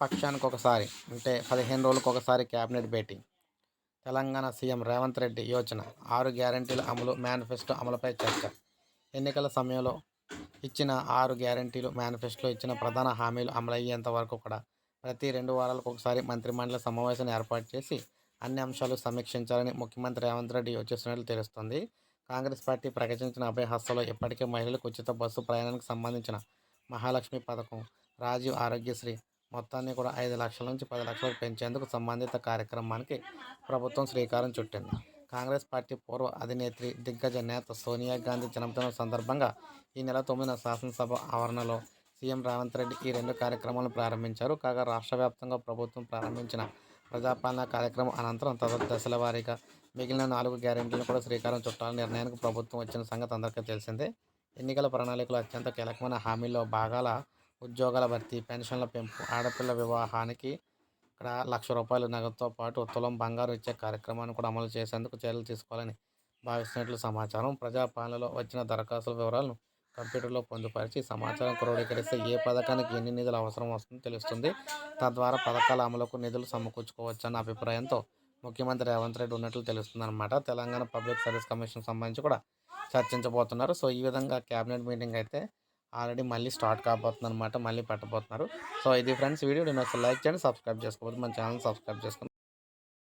పక్షానికి ఒకసారి అంటే పదిహేను రోజులకు ఒకసారి క్యాబినెట్ భేటీ. తెలంగాణ సీఎం రేవంత్ రెడ్డి యోచన ఆరు గ్యారంటీల అమలు మేనిఫెస్టో అమలుపై చర్చ. ఎన్నికల సమయంలో ఇచ్చిన ఆరు గ్యారంటీలు మేనిఫెస్టోలో ఇచ్చిన ప్రధాన హామీలు అమలయ్యేంత వరకు కూడా ప్రతి రెండు వారాలకు ఒకసారి మంత్రిమండలి సమావేశాన్ని ఏర్పాటు చేసి అన్ని అంశాలు సమీక్షించాలని ముఖ్యమంత్రి రేవంత్ రెడ్డి యోచిస్తున్నట్లు తెలుస్తోంది. కాంగ్రెస్ పార్టీ ప్రకటించిన అభయ హస్తలో ఇప్పటికే మహిళలకు ఉచిత బస్సు ప్రయాణానికి సంబంధించిన మహాలక్ష్మి పథకం రాజీవ్ ఆరోగ్యశ్రీ మొత్తాన్ని కూడా ఐదు లక్షల నుంచి పది లక్షలకు పెంచేందుకు సంబంధిత కార్యక్రమానికి ప్రభుత్వం శ్రీకారం చుట్టింది. కాంగ్రెస్ పార్టీ పూర్వ అధినేత్రి దిగ్గజ నేత సోనియా గాంధీ జన్మదినం సందర్భంగా ఈ నెల తొమ్మిదిన శాసనసభ ఆవరణలో సీఎం రేవంత్ రెడ్డి ఈ రెండు కార్యక్రమాలను ప్రారంభించారు. కాగా రాష్ట్ర వ్యాప్తంగా ప్రభుత్వం ప్రారంభించిన ప్రజాపాలన కార్యక్రమం అనంతరం తదుపరి దశల వారీగా మిగిలిన నాలుగు గ్యారెంటీలను కూడా శ్రీకారం చుట్టాలని నిర్ణయానికి ప్రభుత్వం వచ్చిన సంగతి అందరికీ తెలిసిందే. ఎన్నికల ప్రణాళికలో అత్యంత కీలకమైన హామీల్లో భాగాల ఉద్యోగాల భర్తీ పెన్షన్ల పెంపు ఆడపిల్ల వివాహానికి ఇక్కడ లక్ష రూపాయల నగదుతో పాటు తులం బంగారం ఇచ్చే కార్యక్రమాన్ని కూడా అమలు చేసేందుకు చర్యలు తీసుకోవాలని భావిస్తున్నట్లు సమాచారం. ప్రజాపాలనలో వచ్చిన దరఖాస్తుల వివరాలను కంప్యూటర్లో పొందుపరిచి సమాచారం క్రోడీకరిస్తే ఏ పథకానికి ఎన్ని నిధులు అవసరం వస్తుందో తెలుస్తుంది. తద్వారా పథకాల అమలుకు నిధులు సమకూర్చుకోవచ్చన్న అభిప్రాయంతో ముఖ్యమంత్రి రేవంత్ రెడ్డి ఉన్నట్లు తెలుస్తుంది అనమాట తెలంగాణ పబ్లిక్ సర్వీస్ కమిషన్ సంబంధించి కూడా చర్చించబోతున్నారు. సో ఈ విధంగా క్యాబినెట్ మీటింగ్ అయితే ఆల్రెడీ మళ్ళీ స్టార్ట్ కాబోతుంది అనమాట మళ్ళీ పెట్టబోతున్నారు. సో ఇది ఫ్రెండ్స్ వీడియో నేను అసలు లైక్ చేయండి సబ్స్క్రైబ్ చేసుకోవద్దు మన ఛానల్ సబ్స్క్రైబ్ చేసుకోండి.